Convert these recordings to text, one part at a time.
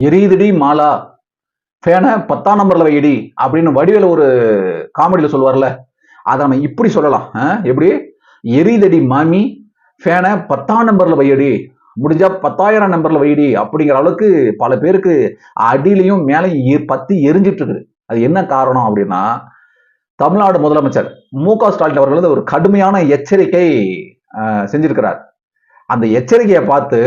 எரியுதுடி மாலா. ஃபேனை பத்தாம் நம்பர்ல வைடி அப்படின்னு வடிவேல ஒரு காமெடியில் சொல்லுவார்ல அதை நம்ம இப்படி சொல்லலாம். ஆ? எப்படி? எரியுதடி மாமி ஃபேனை பத்தாம் நம்பர்ல வையடி. முடிஞ்சா பத்தாயிரம் நம்பர்ல வைடி அப்படிங்கிற அளவுக்கு பல பேருக்கு அடியிலையும் மேலே பத்தி எரிஞ்சிட்டு இருக்குது அது என்ன காரணம் அப்படின்னா தமிழ்நாடு முதலமைச்சர் மு க ஸ்டாலின் அவர்கள் வந்து ஒரு கடுமையான எச்சரிக்கை செஞ்சிருக்கிறார். அந்த எச்சரிக்கையை பார்த்து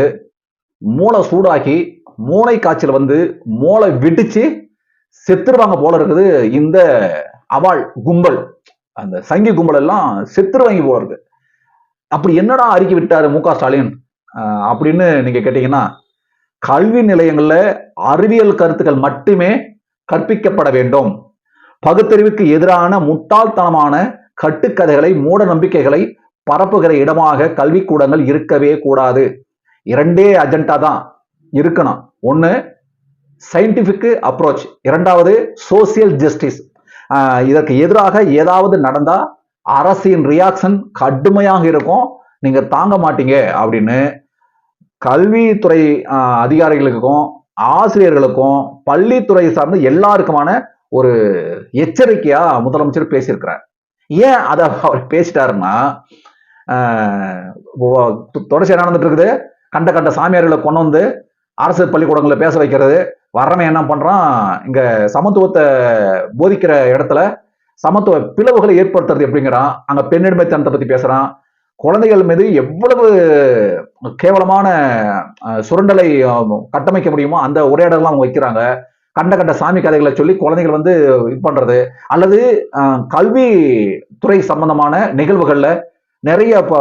மூளை சூடாக்கி மூளை காய்ச்சல் வந்து மூளை விட்டுச்சு செத்துருவாங்க போல இருக்குது. இந்த அவாள் கும்பல் அந்த சங்கி கும்பல் எல்லாம் செத்துருவாங்க போல இருக்கு. அப்படி என்னடா அறிக்கை விட்டாரு மு க ஸ்டாலின்? அப்படின்னு நீங்க கேட்டீங்கன்னா கல்வி நிலையங்கள்ல அறிவியல் கருத்துக்கள் மட்டுமே கற்பிக்கப்பட வேண்டும். பகுத்தறிவுக்கு எதிரான முட்டாள்தனமான கட்டுக்கதைகளை மூட நம்பிக்கைகளை பரப்புகிற இடமாக கல்விக்கூடங்கள் இருக்கவே கூடாது. இரண்டே அஜெண்டா தான். இருக்கணும். ஒன்று சயின்டிஃபிக் அப்ரோச் இரண்டாவது சோசியல் ஜஸ்டிஸ் இதற்கு எதிராக ஏதாவது நடந்தால் அரசின் ரியாக்ஷன் கடுமையாக இருக்கும். நீங்கள் தாங்க மாட்டீங்க அப்படின்னு கல்வித்துறை அதிகாரிகளுக்கும் ஆசிரியர்களுக்கும் பள்ளித்துறை சார்ந்த எல்லாருக்குமான ஒரு எச்சரிக்கையா முதலமைச்சர் பேசியிருக்கிறார். ஏன் அதை அவர் பேசிட்டாருன்னா தொடர்ச்சியாக நடந்துட்டு இருக்குது. கண்ட கண்ட சாமியார்களை கொண்டு வந்து அரசு பள்ளிக்கூடங்களில் பேச வைக்கிறது. வர்றவன் என்ன பண்ணுறான் இங்கே சமத்துவத்தை போதிக்கிற இடத்துல சமத்துவ பிளவுகளை ஏற்படுத்துறது எப்படிங்கிறான்? அங்க பெண்ணடிமைத்தனத்தை பற்றி பேசுகிறான் குழந்தைகள் மீது எவ்வளவு கேவலமான சுரண்டலை கட்டமைக்க முடியுமோ அந்த உரையாடலாம் அவங்க வைக்கிறாங்க. கண்ட கண்ட சாமி கதைகளை சொல்லி குழந்தைகள் வந்து இது பண்ணுறது அல்லது கல்வி துறை சம்பந்தமான நிகழ்வுகளில் நிறைய ப-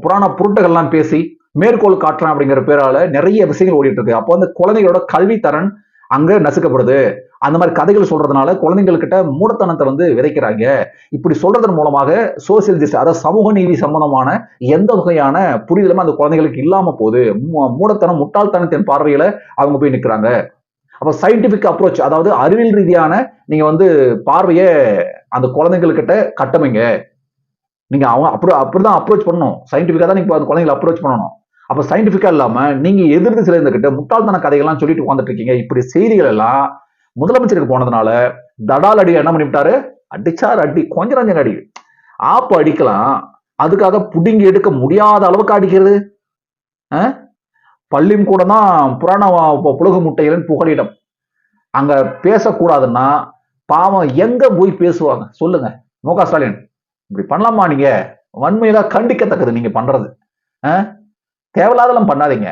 புராண புருட்டுகள்லாம் பேசி மேற்கோள் காட்டுறான் அப்படிங்கிற பேரால நிறைய விஷயங்கள் ஓடிட்டு இருக்கு அப்போ வந்து குழந்தைகளோட கல்வி தரன் அங்க நசுக்கப்படுது. அந்த மாதிரி கதைகள் சொல்றதுனால குழந்தைங்கள்கிட்ட மூடத்தனத்தை வந்து விதைக்கிறாங்க. இப்படி சொல்றதன் மூலமாக சோசியல் ஜஸ்டிஸ் அதாவது சமூக நீதி சம்பந்தமான எந்த வகையான புரிதலும் அந்த குழந்தைகளுக்கு இல்லாம போகுது. மூ- மூடத்தனம் முட்டாள்தனத்தின் பார்வையில அவங்க போய் நிக்கிறாங்க. அப்போ சயின்டிபிக் அப்ரோச் அதாவது அறிவியல் ரீதியான நீங்க வந்து பார்வையை அந்த குழந்தைங்கள்கிட்ட கட்டமைங்க. நீங்க அவங்க அப்படி அப்படிதான் அப்ரோச் பண்ணணும். சயின்டிபிக்கா தான் நீங்க அந்த குழந்தைகளை அப்ரோச் பண்ணணும். அப்போ சயின்டிஃபிக்காக இல்லாமல் நீங்கள் எதிர்த்து சிலர்ந்துகிட்ட முட்டாள்தன கதைகள்லாம் சொல்லிட்டு உட்காந்துட்டு இருக்கீங்க இப்படி செய்திகள் எல்லாம் முதலமைச்சருக்கு போனதுனால தடால் அடி என்ன பண்ணிவிட்டாரு? அடிச்சார் அடி. கொஞ்சம் கொஞ்சம் அடி. ஆப்பு அடிக்கலாம். அதுக்காக புடுங்கி எடுக்க முடியாத அளவுக்கு அடிக்கிறது. பள்ளியும் கூட தான் புராண புலகு முட்டைகளின் புகலிடம். அங்க பேசக்கூடாதுன்னா பாவம் எங்க போய் பேசுவாங்க? சொல்லுங்க. மு க ஸ்டாலின் இப்படி பண்ணலாமா நீங்க? வன்மையில கண்டிக்கத்தக்கது நீங்க பண்றது. அஹ்? தேவையில்லாதெல்லாம் பண்ணாதீங்க.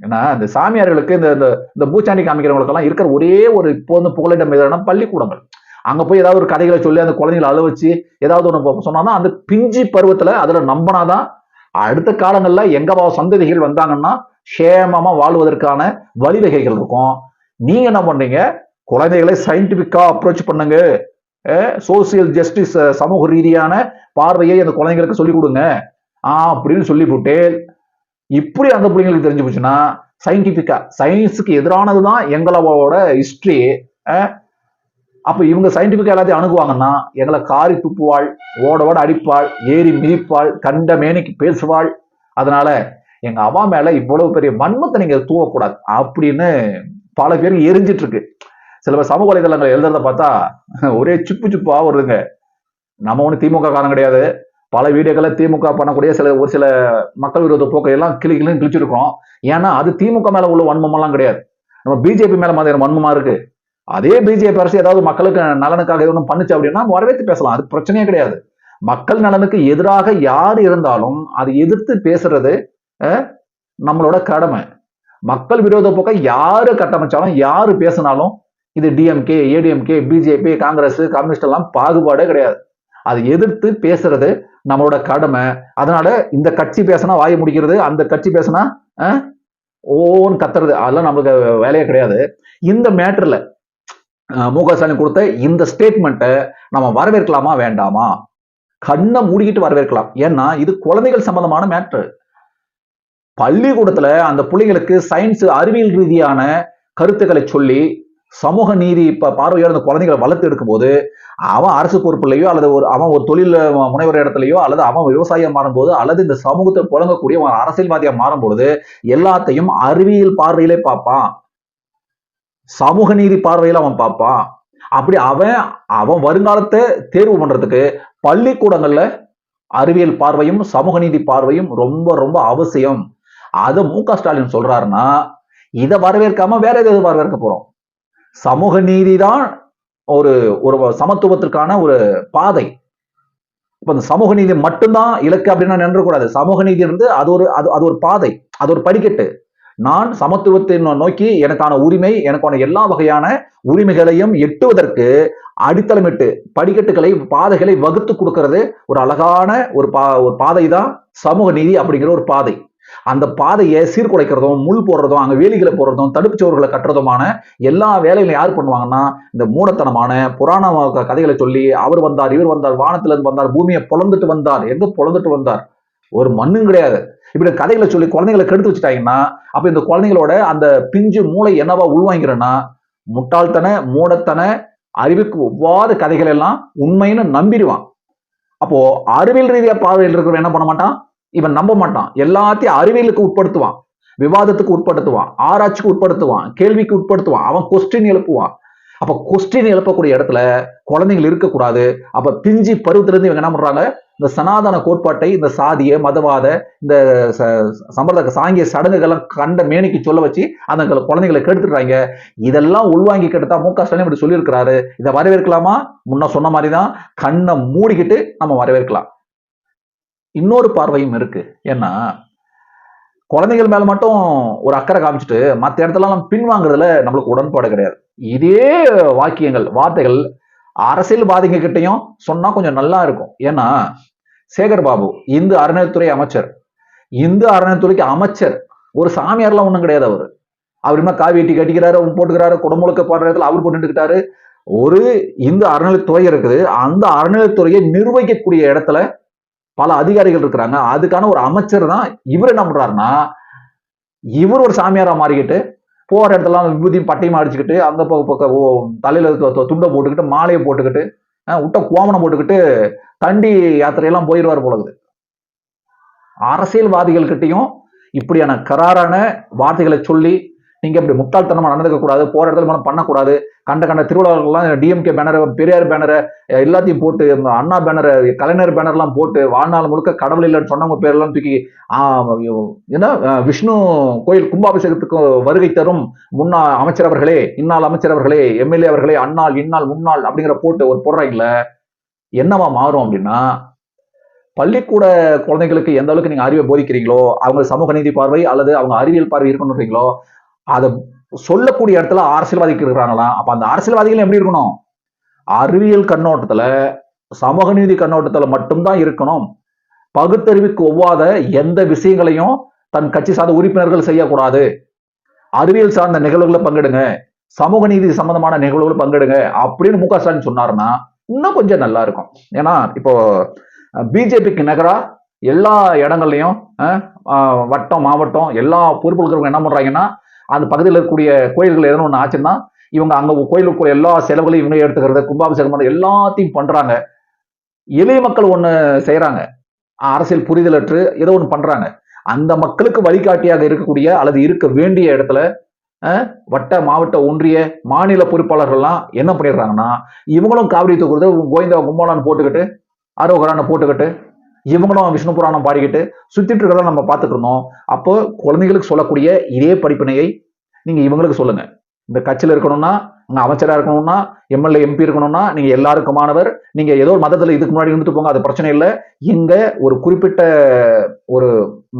ஏன்னா இந்த சாமியார்களுக்கு இந்த இந்த பூச்சாண்டி காமிக்கிறவங்களுக்கெல்லாம் இருக்கிற ஒரே ஒரு இப்போ வந்து புகலிடம் எதுனா பள்ளிக்கூடங்கள். அங்க போய் ஏதாவது ஒரு கதைகளை சொல்லி அந்த குழந்தைகளை அழுவச்சு ஏதாவது ஒன்று சொன்னாதான் அந்த பிஞ்சி பருவத்துல அதுல நம்பினாதான் அடுத்த காலங்கள்ல எங்க சந்ததிகள் வந்தாங்கன்னா சேமமா வாழ்வதற்கான வழிவகைகள் இருக்கும். நீங்க என்ன பண்றீங்க? குழந்தைகளை சயின்டிபிக்கா அப்ரோச் பண்ணுங்க. சோசியல் ஜஸ்டிஸ் சமூக ரீதியான பார்வையை அந்த குழந்தைங்களுக்கு சொல்லிக் கொடுங்க. ஆ அப்படின்னு சொல்லி போட்டு இப்படி அந்த பிள்ளைங்களுக்கு தெரிஞ்சு போச்சுன்னா சயின்டிபிக்கா சயின்ஸுக்கு எதிரானதுதான் எங்களோட ஹிஸ்டரி அப்ப இவங்க சயின்டிபிக்கா எல்லாத்தையும் அணுகுவாங்கன்னா எங்களை காரி துப்புவாள் ஓட ஓட அடிப்பாள் ஏறி மிதிப்பாள் கண்ட மேனிக்கு பேசுவாள். அதனால எங்க அவா மேல இவ்வளவு பெரிய மன்மத்தை நீங்க தூவக்கூடாது. அப்படின்னு பல பேர் எரிஞ்சிட்டு இருக்கு சில பேர் சமூக வலைதளங்கள் எழுதுறத பார்த்தா ஒரே சுப்பு சுப்பா வருதுங்க. நம்ம ஒண்ணு திமுக காரணம் கிடையாது. பல வீடியோக்களை திமுக பண்ணக்கூடிய சில ஒரு சில மக்கள் விரோத போக்கை எல்லாம் கிளி கிளி கிழிச்சிருக்கோம் ஏன்னா அது திமுக மேல உள்ள வன்மமெல்லாம் கிடையாது. நம்ம பிஜேபி மேல மாதிரி வன்மமா இருக்கு. அதே பிஜேபி அரசு ஏதாவது மக்களுக்கு நலனுக்காக எதுவும் பண்ணுச்சு அப்படின்னா வரவேற்று பேசலாம். அது பிரச்சனையே கிடையாது. மக்கள் நலனுக்கு எதிராக யார் இருந்தாலும் அதை எதிர்த்து பேசுறது நம்மளோட கடமை. மக்கள் விரோத போக்கை யாரு கட்டமைச்சாலும் யாரு பேசினாலும் இது DMK ADMK BJP Congress communist எல்லாம் பாகுபாடே கிடையாது. அதை எதிர்த்து பேசுறது நம்மளோட கடமை. அதனால இந்த கட்சி பேசினா வாயை முடிக்கிறது அந்த கட்சி பேசினா ஓன் கத்துறது. அதெல்லாம் நம்மளுக்கு வேலையே கிடையாது. இந்த மேட்டர்ல மு க ஸ்டாலின் கொடுத்த இந்த ஸ்டேட்மெண்ட்டை நம்ம வரவேற்கலாமா வேண்டாமா? கண்ணை மூடிக்கிட்டு வரவேற்கலாம். ஏன்னா இது குழந்தைகள் சம்பந்தமான மேட்ரு பள்ளிக்கூடத்துல அந்த பிள்ளைங்களுக்கு சயின்ஸ் அறிவியல் ரீதியான கருத்துக்களை சொல்லி சமூக நீதி இப்ப பார்வையோட அந்த குழந்தைகளை வளர்த்து எடுக்கும்போது அவன் அரசு பொறுப்புலையோ அல்லது ஒரு அவன் ஒரு தொழில் முனைவர் இடத்துலையோ அல்லது அவன் விவசாயியா மாறும்போது அல்லது இந்த சமூகத்தை புழங்கக்கூடிய அவன் அரசியல்வாதியா மாறும்பொழுது எல்லாத்தையும் அறிவியல் பார்வையிலே பார்ப்பான். சமூக நீதி பார்வையில அவன் பார்ப்பான். அப்படி அவன் அவன் வருங்காலத்தை தேர்வு பண்றதுக்கு பள்ளிக்கூடங்கள்ல அறிவியல் பார்வையும் சமூக நீதி பார்வையும் ரொம்ப ரொம்ப அவசியம். அதை மு க ஸ்டாலின் சொல்றாருன்னா இதை வரவேற்காம வேற எதாவது வரவேற்க போறோம். சமூக நீதி தான் ஒரு ஒரு சமத்துவத்திற்கான ஒரு பாதை. இப்ப இந்த சமூக நீதி மட்டும்தான் இலக்கு அப்படின்னு நின்றக்கூடாது. சமூக நீதி வந்து அது ஒரு அது அது ஒரு பாதை அது ஒரு படிக்கட்டு. நான் சமத்துவத்தை நோக்கி எனக்கான உரிமை எனக்கான எல்லா வகையான உரிமைகளையும் எட்டுவதற்கு அடித்தளமிட்டு படிக்கட்டுகளை பாதைகளை வகுத்து கொடுக்கறது ஒரு அழகான ஒரு பா ஒரு பாதை தான் சமூக நீதி அப்படிங்கிற ஒரு பாதை. அந்த பாதையை சீர்குலைக்கிறதும் முள் போடுறதும் அங்கே வேலிகளை போடுறதும் தடுப்பு சோறுகளை கட்டுறதுமான எல்லா வேலைகளையும் யார் பண்ணுவாங்கன்னா இந்த மூடத்தனமான புராண கதைகளை சொல்லி அவர் வந்தார் இவர் வந்தார் வானத்திலிருந்து வந்தார் பூமியை பொழந்துட்டு வந்தார். எங்க பொழந்துட்டு வந்தார்? ஒரு மண்ணும் கிடையாது. இப்படி கதைகளை சொல்லி குழந்தைகளை கெடுத்து வச்சுட்டாங்கன்னா அப்ப இந்த குழந்தைகளோட அந்த பிஞ்சு மூளை என்னவா உள்வாங்கிறேன்னா முட்டாள்தன மூடத்தன அறிவுக்கு ஒவ்வாத கதைகள் எல்லாம் உண்மைன்னு நம்பிடுவான். அப்போ அறிவியல் ரீதியா பார்வையில் இருக்கிறவன் என்ன பண்ண மாட்டான்? இவன் நம்ப மாட்டான். எல்லாத்தையும் அறிவியலுக்கு உட்படுத்துவான். விவாதத்துக்கு உட்படுத்துவான். ஆராய்ச்சிக்கு உட்படுத்துவான். கேள்விக்கு உட்படுத்துவான். அவன் கொஸ்டின் எழுப்புவான். அப்ப கொஸ்டின் எழுப்பக்கூடிய இடத்துல குழந்தைகள் இருக்கக்கூடாது. அப்ப பிஞ்சி பருவத்துல இருந்து இவங்க என்ன பண்றாங்க? இந்த சனாதன கோட்பாட்டை இந்த சாதிய மதவாத இந்த ச- சம்பிரதாய சாங்கிய சடங்குகள்லாம் கண்ட மேனிக்கு சொல்ல வச்சு அந்த குழந்தைகளை கெடுத்துடுறாங்க. இதெல்லாம் உள்வாங்கி கெடுத்தா மு க ஸ்டாலின் இப்படி சொல்லியிருக்கிறாரு. இதை வரவேற்கலாமா? முன்ன சொன்ன மாதிரி தான் கண்ணை மூடிக்கிட்டு நம்ம வரவேற்கலாம். இன்னொரு பார்வையும் இருக்கு. ஏன்னா குழந்தைகள் மேல மட்டும் ஒரு அக்கறை காமிச்சிட்டு மற்ற இடத்துலலாம் பின்வாங்குறதுல நம்மளுக்கு உடன்பாடு கிடையாது. இதே வாக்கியங்கள் வார்த்தைகள் அரசியல்வாதிங்க கிட்டையும் சொன்னா கொஞ்சம் நல்லா இருக்கும். ஏன்னா சேகர் பாபு இந்து அறநிலையத்துறை அமைச்சர். இந்து அறநிலைத்துறைக்கு அமைச்சர். ஒரு சாமியார்லாம் ஒன்றும் கிடையாது அவர். அவர் என்ன காவி கட்டிக்கிறாரு அவர் போட்டுக்கிறாரு குடமுழுக்க போடுற இடத்துல அவர் போட்டுக்கிட்டாரு ஒரு இந்து அறநிலைத்துறை இருக்குது. அந்த அறநிலைத்துறையை நிர்வகிக்கக்கூடிய இடத்துல பல அதிகாரிகள் இருக்கிறாங்க. அதுக்கான ஒரு அமைச்சர் தான் இவர் என்ன பண்றாருன்னா இவர் ஒரு சாமியாரா மாறிக்கிட்டு போற இடத்துல விபூதியும் பட்டையும் அடிச்சுக்கிட்டு அந்த பக்கம் பக்கம் ஓ, தலையில துண்டை போட்டுக்கிட்டு மாலையை போட்டுக்கிட்டு விட்ட கோமணம் போட்டுக்கிட்டு தண்டி யாத்திரையெல்லாம் போயிடுவார் போலகுது அரசியல்வாதிகள் கிட்டையும் இப்படியான கராரான வார்த்தைகளை சொல்லி நீங்க இப்படி முட்டாள்தனமா நடந்துக்க கூடாது போற இடத்துல மனம் பண்ணக்கூடாது. கண்ட கண்ட திருவிழாக்கள்லாம் டிஎம்கே பேனர் பெரியார் பேனரை எல்லாத்தையும் போட்டு இந்த அண்ணா பேனரை கலைஞர் பேனர்லாம் போட்டு வாழ்நாள் முழுக்க கடவுள் இல்லைன்னு சொன்னவங்க பேரெல்லாம் தூக்கி ஏன்னா என்ன அஹ், விஷ்ணு கோயில் கும்பாபிஷேகத்துக்கு வருகை தரும் முன்னாள் அமைச்சரவர்களே இன்னாள் எம்எல்ஏ அவர்களே அன்னாள் இந்நாள் முன்னாள் அப்படிங்கிற போட்டு ஒரு போடுறாங்கல்ல என்னவா மாறும் அப்படின்னா பள்ளிக்கூட குழந்தைகளுக்கு எந்த அளவுக்கு நீங்க அறிவை போதிக்கிறீங்களோ அவங்க சமூக நீதி பார்வை அல்லது அவங்க அறிவியல் பார்வை இருக்கணுன்றீங்களோ அதை சொல்லக்கூடிய இடத்துல அரசியல்வாதிக்கு இருக்கிறாங்களா? அப்ப அந்த அரசியல்வாதிகள் எப்படி இருக்கணும்? அறிவியல் கண்ணோட்டத்துல சமூக நீதி கண்ணோட்டத்துல மட்டும்தான் இருக்கணும். பகுத்தறிவுக்கு ஒவ்வாத எந்த விஷயங்களையும் தன் கட்சி சார்ந்த உறுப்பினர்கள் செய்யக்கூடாது. அறிவியல் சார்ந்த நிகழ்வுகளை பங்கெடுங்க. சமூக நீதி சம்பந்தமான நிகழ்வுகளை பங்கெடுங்க அப்படின்னு மு க ஸ்டாலின் சொன்னாருன்னா இன்னும் கொஞ்சம் நல்லா இருக்கும். ஏன்னா இப்போ பிஜேபிக்கு நகரா எல்லா இடங்கள்லையும் வட்டம் மாவட்டம் எல்லா பொறுப்புகளுக்கும் என்ன பண்றாங்கன்னா அந்த பகுதியில் இருக்கக்கூடிய கோயில்கள் எதனா ஒன்று ஆச்சுன்னா இவங்க அங்கே கோயிலுக்கு எல்லா செலவுகளையும் இவங்க எடுத்துக்கிறது கும்பாபிஷேகம் எல்லாத்தையும் பண்ணுறாங்க எளிய மக்கள் ஒன்று செய்கிறாங்க அரசியல் புரிதலற்று ஏதோ ஒன்று பண்ணுறாங்க அந்த மக்களுக்கு வழிகாட்டியாக இருக்கக்கூடிய அல்லது இருக்க வேண்டிய இடத்துல வட்ட மாவட்ட ஒன்றிய மாநில பொறுப்பாளர்கள்லாம் என்ன பண்ணிடுறாங்கன்னா இவங்களும் காவிரி தூக்குறது கோவிந்தா கும்பாலான்னு போட்டுக்கிட்டு அரோகரான போட்டுக்கிட்டு இவங்களும் விஷ்ணு புராணம் பாடிக்கிட்டு சுத்திட்டு இருக்கிறத நம்ம பார்த்துட்டு இருந்தோம். அப்போ குழந்தைகளுக்கு சொல்லக்கூடிய இதே படிப்பினையை நீங்க இவங்களுக்கு சொல்லுங்க. இந்த கட்சியில் இருக்கணும்னா அங்க அமைச்சரா இருக்கணும்னா எம்எல்ஏ எம்பி இருக்கணும்னா நீங்க எல்லாருக்குமானவர் நீங்க ஏதோ ஒரு மதத்துல இதுக்கு முன்னாடி இருந்துட்டு போங்க அது பிரச்சனை இல்லை. இங்க ஒரு குறிப்பிட்ட ஒரு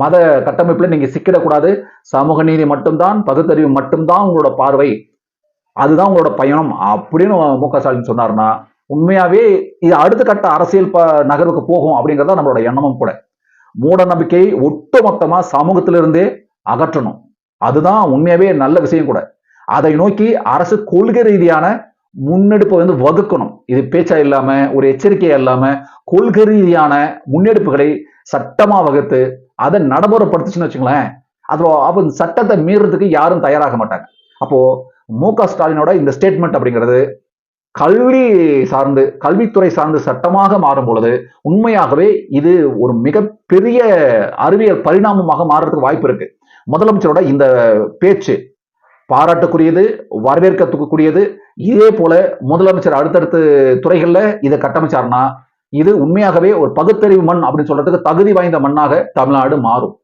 மத கட்டமைப்புல நீங்க சிக்கிடக்கூடாது. சமூக நீதி மட்டும்தான் பகுத்தறிவு மட்டும்தான் உங்களோட பார்வை. அதுதான் உங்களோட பயணம் அப்படின்னு மு க ஸ்டாலின் சொன்னார்னா உண்மையாவே இது அடுத்த கட்ட அரசியல் ப நகர்வுக்கு போகும் அப்படிங்கறத நம்மளோட எண்ணமும் கூட. மூட நம்பிக்கையை ஒட்டுமொத்தமா சமூகத்திலிருந்தே அகற்றணும். அதுதான் உண்மையாவே நல்ல விஷயம் கூட. அதை நோக்கி அரசு கொள்கை ரீதியான முன்னெடுப்பை வந்து வகுக்கணும். இது பேச்சா இல்லாம ஒரு எச்சரிக்கையா இல்லாம கொள்கை ரீதியான முன்னெடுப்புகளை சட்டமா வகுத்து அதை நடைமுறைப்படுத்துச்சுன்னு வச்சுங்களேன் அது அப்போ சட்டத்தை மீறதுக்கு யாரும் தயாராக மாட்டாங்க. அப்போ மு க ஸ்டாலினோட இந்த ஸ்டேட்மெண்ட் அப்படிங்கிறது கல்வி சார்ந்து கல்வித்துறை சார்ந்து சட்டமாக மாறும் பொழுது உண்மையாகவே இது ஒரு மிகப்பெரிய அறிவியல் பரிணாமமாக மாறுறதுக்கு வாய்ப்பு இருக்கு. முதலமைச்சரோட இந்த பேச்சு பாராட்டுக்குரியது வரவேற்கத்துக்குரியது. இதே போல முதலமைச்சர் அடுத்தடுத்து துறைகள்ல இதை கட்டமைச்சார்னா இது உண்மையாகவே ஒரு பகுத்தறிவு மண் அப்படின்னு சொல்றதுக்கு தகுதி வாய்ந்த மண்ணாக தமிழ்நாடு மாறும்.